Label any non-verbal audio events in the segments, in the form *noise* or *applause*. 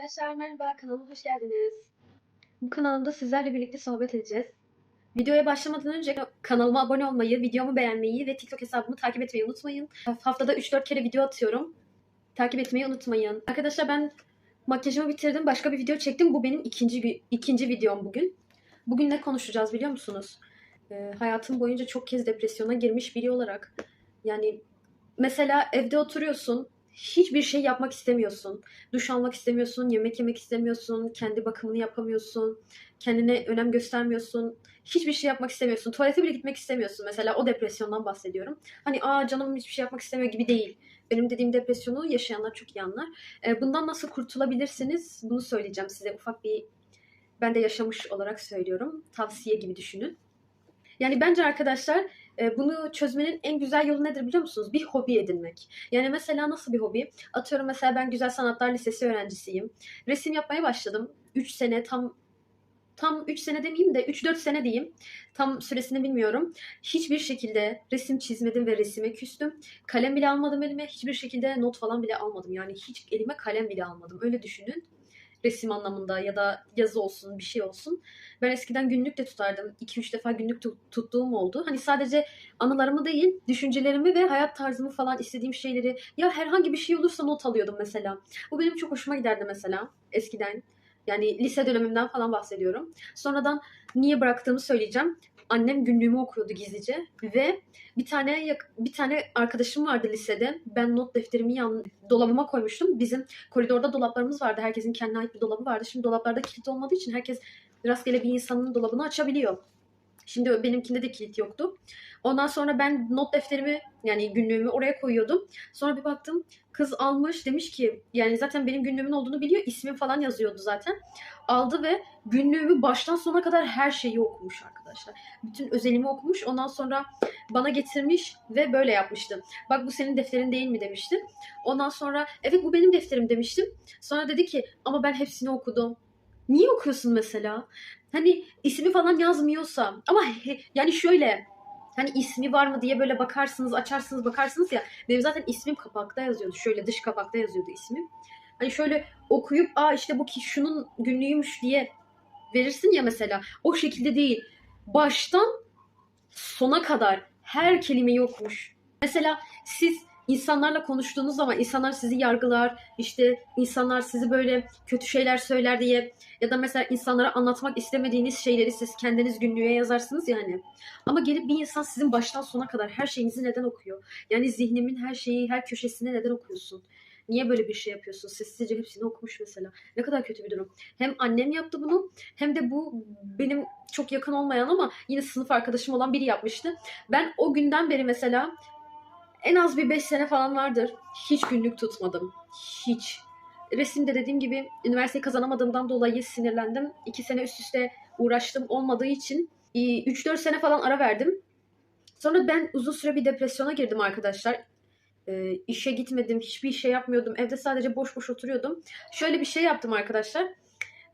Arkadaşlar merhaba, kanalıma hoş geldiniz. Bu kanalımda sizlerle birlikte sohbet edeceğiz. Videoya başlamadan önce kanalıma abone olmayı, videomu beğenmeyi ve TikTok hesabımı takip etmeyi unutmayın. Haftada 3-4 kere video atıyorum. Takip etmeyi unutmayın. Arkadaşlar ben makyajımı bitirdim. Başka bir video çektim. Bu benim ikinci ikinci videom bugün. Bugün ne konuşacağız biliyor musunuz? Ee, hayatım boyunca çok kez depresyona girmiş biri olarak. Yani mesela evde oturuyorsun. Hiçbir şey yapmak istemiyorsun duş almak istemiyorsun, yemek yemek istemiyorsun, kendi bakımını yapamıyorsun, kendine önem göstermiyorsun, hiçbir şey yapmak istemiyorsun, tuvalete bile gitmek istemiyorsun. Mesela o depresyondan bahsediyorum. Hani aa canım hiçbir şey yapmak istemiyor gibi değil. Benim dediğim depresyonu yaşayanlar çok iyi anlar. Ee, bundan nasıl kurtulabilirsiniz? Bunu söyleyeceğim size ufak bir ben de yaşamış olarak söylüyorum. Tavsiye gibi düşünün. Yani bence arkadaşlar e, bunu çözmenin en güzel yolu nedir biliyor musunuz? Bir hobi edinmek. Yani mesela nasıl bir hobi? Atıyorum mesela ben Güzel Sanatlar Lisesi öğrencisiyim. Resim yapmaya başladım. 3 sene tam tam 3 sene demeyeyim de 3-4 sene diyeyim. Tam süresini bilmiyorum. Hiçbir şekilde resim çizmedim ve resime küstüm. Kalem bile almadım elime. Hiçbir şekilde not falan bile almadım. Yani hiç elime kalem bile almadım. Öyle düşünün. Resim anlamında ya da yazı olsun bir şey olsun. Ben eskiden günlük de tutardım. 2-3 defa günlük tu- tuttuğum oldu. Hani sadece anılarımı değil, düşüncelerimi ve hayat tarzımı falan istediğim şeyleri ya herhangi bir şey olursa not alıyordum mesela. Bu benim çok hoşuma giderdi mesela eskiden. Yani lise dönemimden falan bahsediyorum. Sonradan niye bıraktığımı söyleyeceğim. Annem günlüğümü okuyordu gizlice ve bir tane bir tane arkadaşım vardı lisede. Ben not defterimi yan dolabıma koymuştum. Bizim koridorda dolaplarımız vardı. Herkesin kendine ait bir dolabı vardı. Şimdi dolaplarda kilit olmadığı için herkes rastgele bir insanın dolabını açabiliyor. Şimdi benimkinde de kilit yoktu. Ondan sonra ben not defterimi yani günlüğümü oraya koyuyordum. Sonra bir baktım kız almış demiş ki yani zaten benim günlüğümün olduğunu biliyor. ismim falan yazıyordu zaten. Aldı ve günlüğümü baştan sona kadar her şeyi okumuş arkadaşlar. Bütün özelimi okumuş. Ondan sonra bana getirmiş ve böyle yapmıştı. Bak bu senin defterin değil mi demişti. Ondan sonra evet bu benim defterim demiştim. Sonra dedi ki ama ben hepsini okudum. Niye okuyorsun mesela? Hani ismi falan yazmıyorsa ama yani şöyle hani ismi var mı diye böyle bakarsınız açarsınız bakarsınız ya. Benim zaten ismim kapakta yazıyordu. Şöyle dış kapakta yazıyordu ismim. Hani şöyle okuyup aa işte bu ki şunun günlüğüymüş diye verirsin ya mesela. O şekilde değil. Baştan sona kadar her kelimeyi okumuş. Mesela siz insanlarla konuştuğunuz zaman insanlar sizi yargılar işte insanlar sizi böyle kötü şeyler söyler diye ya da mesela insanlara anlatmak istemediğiniz şeyleri siz kendiniz günlüğe yazarsınız yani. Ama gelip bir insan sizin baştan sona kadar her şeyinizi neden okuyor? Yani zihnimin her şeyi, her köşesine neden okuyorsun? Niye böyle bir şey yapıyorsun? Sessizce hepsini okumuş mesela. Ne kadar kötü bir durum. Hem annem yaptı bunu hem de bu benim çok yakın olmayan ama yine sınıf arkadaşım olan biri yapmıştı. Ben o günden beri mesela en az bir 5 sene falan vardır. Hiç günlük tutmadım. Hiç resimde dediğim gibi üniversiteyi kazanamadığımdan dolayı sinirlendim. 2 sene üst üste uğraştım olmadığı için 3-4 sene falan ara verdim. Sonra ben uzun süre bir depresyona girdim arkadaşlar. Ee, işe gitmedim, hiçbir şey yapmıyordum. Evde sadece boş boş oturuyordum. Şöyle bir şey yaptım arkadaşlar.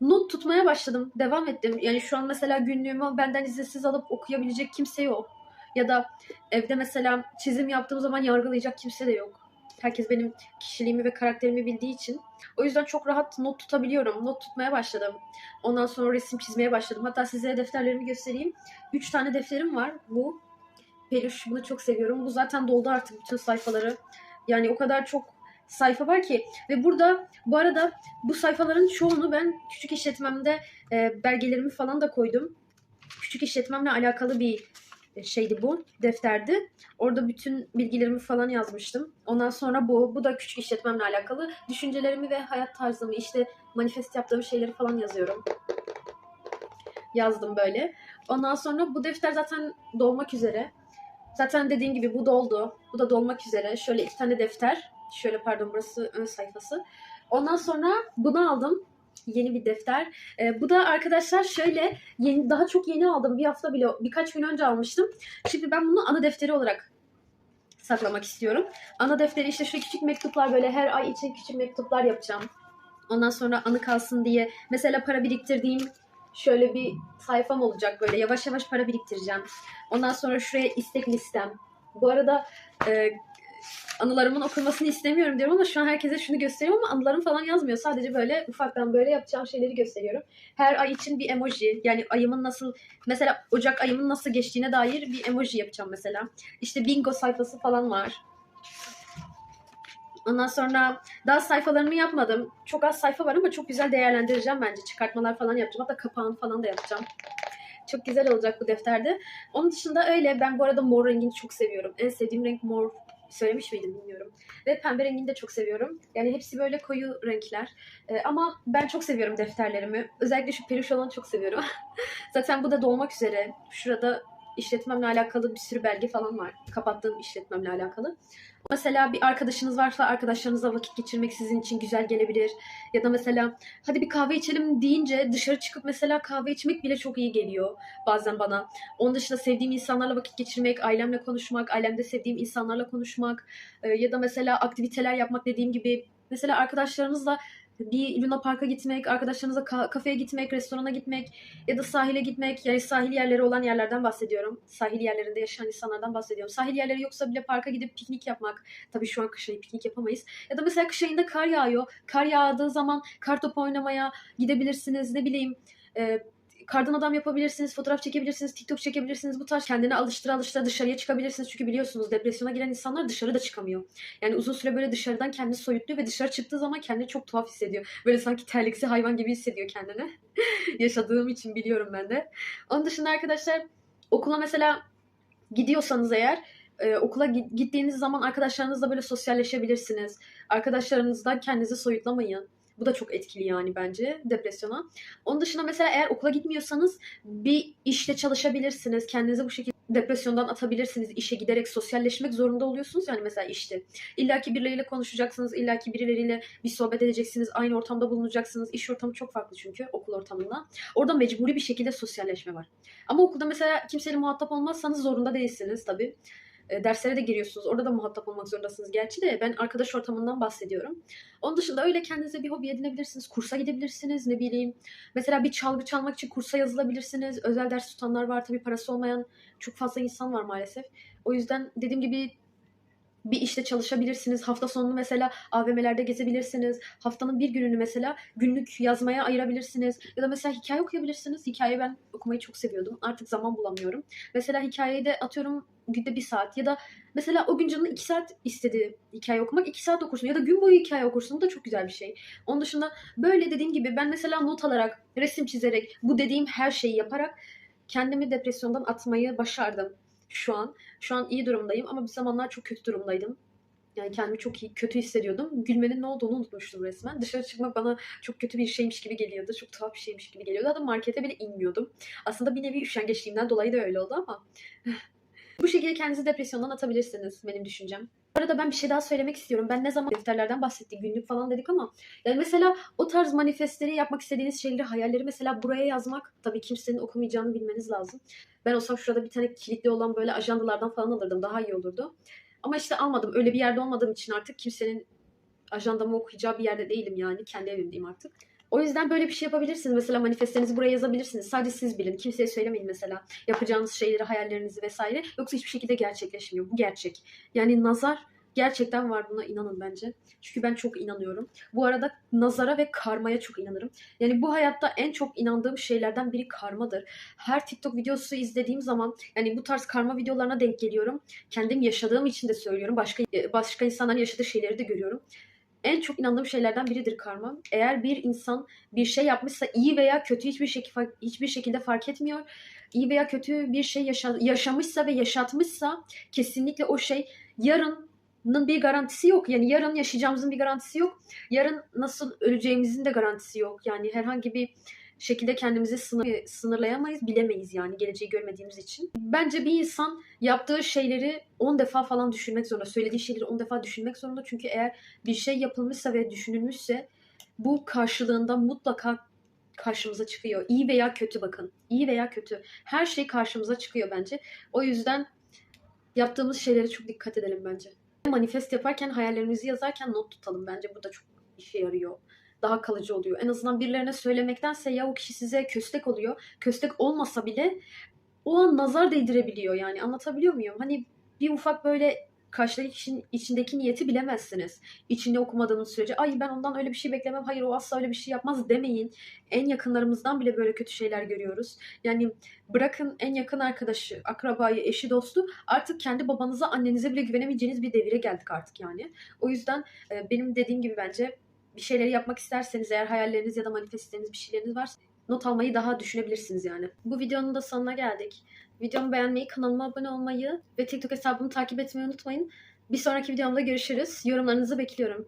Not tutmaya başladım. Devam ettim. Yani şu an mesela günlüğümü benden izinsiz alıp okuyabilecek kimse yok. Ya da evde mesela çizim yaptığım zaman yargılayacak kimse de yok. Herkes benim kişiliğimi ve karakterimi bildiği için. O yüzden çok rahat not tutabiliyorum. Not tutmaya başladım. Ondan sonra resim çizmeye başladım. Hatta size defterlerimi göstereyim. Üç tane defterim var. Bu peluş. Bunu çok seviyorum. Bu zaten doldu artık bütün sayfaları. Yani o kadar çok sayfa var ki. Ve burada bu arada bu sayfaların çoğunu ben küçük işletmemde e, belgelerimi falan da koydum. Küçük işletmemle alakalı bir şeydi bu. Defterdi. Orada bütün bilgilerimi falan yazmıştım. Ondan sonra bu. Bu da küçük işletmemle alakalı. Düşüncelerimi ve hayat tarzımı işte manifest yaptığım şeyleri falan yazıyorum. Yazdım böyle. Ondan sonra bu defter zaten dolmak üzere. Zaten dediğim gibi bu doldu. Bu da dolmak üzere. Şöyle iki tane defter. Şöyle pardon burası ön sayfası. Ondan sonra bunu aldım. Yeni bir defter. Ee, bu da arkadaşlar şöyle yeni daha çok yeni aldım. Bir hafta bile birkaç gün önce almıştım. Şimdi ben bunu ana defteri olarak saklamak istiyorum. Ana defteri işte şu küçük mektuplar böyle her ay için küçük mektuplar yapacağım. Ondan sonra anı kalsın diye mesela para biriktirdiğim şöyle bir sayfam olacak böyle yavaş yavaş para biriktireceğim. Ondan sonra şuraya istek listem. Bu arada e, anılarımın okunmasını istemiyorum diyorum ama şu an herkese şunu gösteriyorum ama anılarım falan yazmıyor. Sadece böyle ufaktan böyle yapacağım şeyleri gösteriyorum. Her ay için bir emoji yani ayımın nasıl mesela Ocak ayımın nasıl geçtiğine dair bir emoji yapacağım mesela. İşte bingo sayfası falan var. Ondan sonra daha sayfalarını yapmadım. Çok az sayfa var ama çok güzel değerlendireceğim bence. Çıkartmalar falan yapacağım. Hatta kapağını falan da yapacağım. Çok güzel olacak bu defterde. Onun dışında öyle. Ben bu arada mor rengini çok seviyorum. En sevdiğim renk mor. Söylemiş miydim bilmiyorum. Ve pembe rengini de çok seviyorum. Yani hepsi böyle koyu renkler. Ee, ama ben çok seviyorum defterlerimi. Özellikle şu peluş olanı çok seviyorum. *laughs* Zaten bu da dolmak üzere. Şurada işletmemle alakalı bir sürü belge falan var. Kapattığım işletmemle alakalı. Mesela bir arkadaşınız varsa arkadaşlarınızla vakit geçirmek sizin için güzel gelebilir. Ya da mesela hadi bir kahve içelim deyince dışarı çıkıp mesela kahve içmek bile çok iyi geliyor bazen bana. Onun dışında sevdiğim insanlarla vakit geçirmek, ailemle konuşmak, ailemde sevdiğim insanlarla konuşmak ya da mesela aktiviteler yapmak dediğim gibi mesela arkadaşlarınızla bir Luna Park'a gitmek, arkadaşlarınızla ka- kafeye gitmek, restorana gitmek ya da sahile gitmek. Yani sahil yerleri olan yerlerden bahsediyorum. Sahil yerlerinde yaşayan insanlardan bahsediyorum. Sahil yerleri yoksa bile parka gidip piknik yapmak. Tabii şu an kış ayı piknik yapamayız. Ya da mesela kış ayında kar yağıyor. Kar yağdığı zaman kar topu oynamaya gidebilirsiniz. Ne bileyim kardan adam yapabilirsiniz, fotoğraf çekebilirsiniz, TikTok çekebilirsiniz. Bu tarz kendini alıştıra alıştıra dışarıya çıkabilirsiniz. Çünkü biliyorsunuz depresyona giren insanlar dışarı da çıkamıyor. Yani uzun süre böyle dışarıdan kendini soyutluyor ve dışarı çıktığı zaman kendini çok tuhaf hissediyor. Böyle sanki terliksi hayvan gibi hissediyor kendini. *laughs* Yaşadığım için biliyorum ben de. Onun dışında arkadaşlar okula mesela gidiyorsanız eğer e, okula gi- gittiğiniz zaman arkadaşlarınızla böyle sosyalleşebilirsiniz. Arkadaşlarınızdan kendinizi soyutlamayın. Bu da çok etkili yani bence depresyona. Onun dışında mesela eğer okula gitmiyorsanız bir işte çalışabilirsiniz. Kendinizi bu şekilde depresyondan atabilirsiniz. İşe giderek sosyalleşmek zorunda oluyorsunuz yani mesela işte. İlla ki birileriyle konuşacaksınız. illa ki birileriyle bir sohbet edeceksiniz. Aynı ortamda bulunacaksınız. İş ortamı çok farklı çünkü okul ortamında. Orada mecburi bir şekilde sosyalleşme var. Ama okulda mesela kimseyle muhatap olmazsanız zorunda değilsiniz tabii. E, derslere de giriyorsunuz. Orada da muhatap olmak zorundasınız gerçi de ben arkadaş ortamından bahsediyorum. Onun dışında öyle kendinize bir hobi edinebilirsiniz. Kursa gidebilirsiniz ne bileyim. Mesela bir çalgı çalmak için kursa yazılabilirsiniz. Özel ders tutanlar var tabii parası olmayan çok fazla insan var maalesef. O yüzden dediğim gibi bir işte çalışabilirsiniz. Hafta sonunu mesela AVM'lerde gezebilirsiniz. Haftanın bir gününü mesela günlük yazmaya ayırabilirsiniz. Ya da mesela hikaye okuyabilirsiniz. Hikaye ben okumayı çok seviyordum. Artık zaman bulamıyorum. Mesela hikayeyi de atıyorum günde bir saat ya da mesela o gün canın iki saat istedi hikaye okumak iki saat okursun ya da gün boyu hikaye okursun Bu da çok güzel bir şey. Onun dışında böyle dediğim gibi ben mesela not alarak, resim çizerek, bu dediğim her şeyi yaparak kendimi depresyondan atmayı başardım şu an. Şu an iyi durumdayım ama bir zamanlar çok kötü durumdaydım. Yani kendimi çok iyi, kötü hissediyordum. Gülmenin ne olduğunu unutmuştum resmen. Dışarı çıkmak bana çok kötü bir şeymiş gibi geliyordu. Çok tuhaf bir şeymiş gibi geliyordu. Hatta markete bile inmiyordum. Aslında bir nevi üşengeçliğimden dolayı da öyle oldu ama. *laughs* Bu şekilde kendinizi depresyondan atabilirsiniz benim düşüncem. Arada ben bir şey daha söylemek istiyorum. Ben ne zaman defterlerden bahsettik, günlük falan dedik ama yani mesela o tarz manifestleri yapmak istediğiniz şeyleri, hayalleri mesela buraya yazmak tabii kimsenin okumayacağını bilmeniz lazım. Ben olsam şurada bir tane kilitli olan böyle ajandalardan falan alırdım. Daha iyi olurdu. Ama işte almadım. Öyle bir yerde olmadığım için artık kimsenin ajandamı okuyacağı bir yerde değilim yani. Kendi evimdeyim artık. O yüzden böyle bir şey yapabilirsiniz. Mesela manifestlerinizi buraya yazabilirsiniz. Sadece siz bilin. Kimseye söylemeyin mesela. Yapacağınız şeyleri, hayallerinizi vesaire. Yoksa hiçbir şekilde gerçekleşmiyor. Bu gerçek. Yani nazar gerçekten var buna inanın bence. Çünkü ben çok inanıyorum. Bu arada nazara ve karmaya çok inanırım. Yani bu hayatta en çok inandığım şeylerden biri karmadır. Her TikTok videosu izlediğim zaman yani bu tarz karma videolarına denk geliyorum. Kendim yaşadığım için de söylüyorum. Başka başka insanların yaşadığı şeyleri de görüyorum. En çok inandığım şeylerden biridir karma. Eğer bir insan bir şey yapmışsa iyi veya kötü hiçbir şekilde hiçbir şekilde fark etmiyor. İyi veya kötü bir şey yaşa, yaşamışsa ve yaşatmışsa kesinlikle o şey yarının bir garantisi yok. Yani yarın yaşayacağımızın bir garantisi yok. Yarın nasıl öleceğimizin de garantisi yok. Yani herhangi bir şekilde kendimizi sınır, sınırlayamayız, bilemeyiz yani geleceği görmediğimiz için. Bence bir insan yaptığı şeyleri 10 defa falan düşünmek zorunda. Söylediği şeyleri 10 defa düşünmek zorunda. Çünkü eğer bir şey yapılmışsa ve düşünülmüşse bu karşılığında mutlaka karşımıza çıkıyor. İyi veya kötü bakın. İyi veya kötü. Her şey karşımıza çıkıyor bence. O yüzden yaptığımız şeylere çok dikkat edelim bence. Manifest yaparken, hayallerimizi yazarken not tutalım bence. Bu da çok işe yarıyor daha kalıcı oluyor. En azından birilerine söylemektense ya o kişi size köstek oluyor. Köstek olmasa bile o an nazar değdirebiliyor yani anlatabiliyor muyum? Hani bir ufak böyle karşıdaki kişinin içindeki niyeti bilemezsiniz. İçinde okumadığınız sürece ay ben ondan öyle bir şey beklemem. Hayır o asla öyle bir şey yapmaz demeyin. En yakınlarımızdan bile böyle kötü şeyler görüyoruz. Yani bırakın en yakın arkadaşı, akrabayı, eşi, dostu artık kendi babanıza, annenize bile güvenemeyeceğiniz bir devire geldik artık yani. O yüzden e, benim dediğim gibi bence bir şeyleri yapmak isterseniz eğer hayalleriniz ya da manifestleriniz bir şeyleriniz varsa not almayı daha düşünebilirsiniz yani. Bu videonun da sonuna geldik. Videomu beğenmeyi, kanalıma abone olmayı ve TikTok hesabımı takip etmeyi unutmayın. Bir sonraki videomda görüşürüz. Yorumlarınızı bekliyorum.